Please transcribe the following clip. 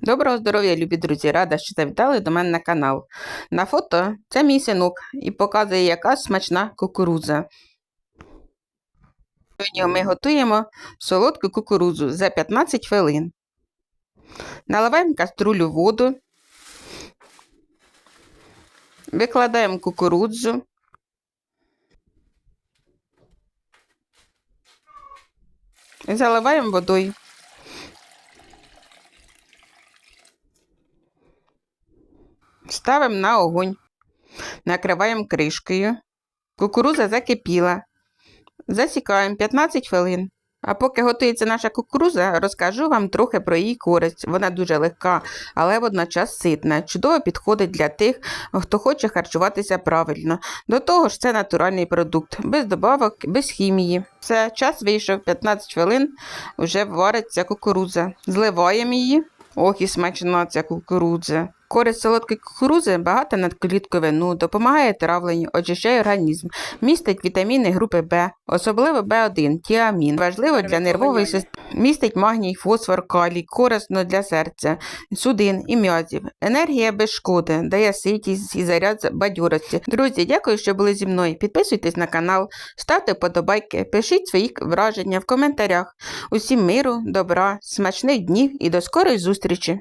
Доброго здоров'я, любі друзі! Рада, що завітали до мене на канал. На фото це мій синок і показує, яка смачна кукурудза. Сьогодні ми готуємо солодку кукурудзу за 15 хвилин. Наливаємо каструлю воду, викладаємо кукурудзу. Заливаємо водою. Ставимо на огонь, накриваємо кришкою. Кукуруза закипіла. Засікаємо 15 хвилин. А поки готується наша кукуруза, розкажу вам трохи про її користь. Вона дуже легка, але водночас ситна. Чудово підходить для тих, хто хоче харчуватися правильно. До того ж, це натуральний продукт, без добавок, без хімії. Все, час вийшов 15 хвилин, вже вариться кукурудза. Зливаємо її. Ох, і смачна ця кукурудза. Користь солодкої кукурудзи багата на клітковину, допомагає травленню, очищає організм, містить вітаміни групи Б, особливо Б1, тіамін, важливо для нервової системи, містить магній, фосфор, калій, корисно для серця, судин і м'язів. Енергія без шкоди, дає ситість і заряд бадьорості. Друзі, дякую, що були зі мною. Підписуйтесь на канал, ставте вподобайки, пишіть свої враження в коментарях. Усім миру, добра, смачних днів і до скорої зустрічі!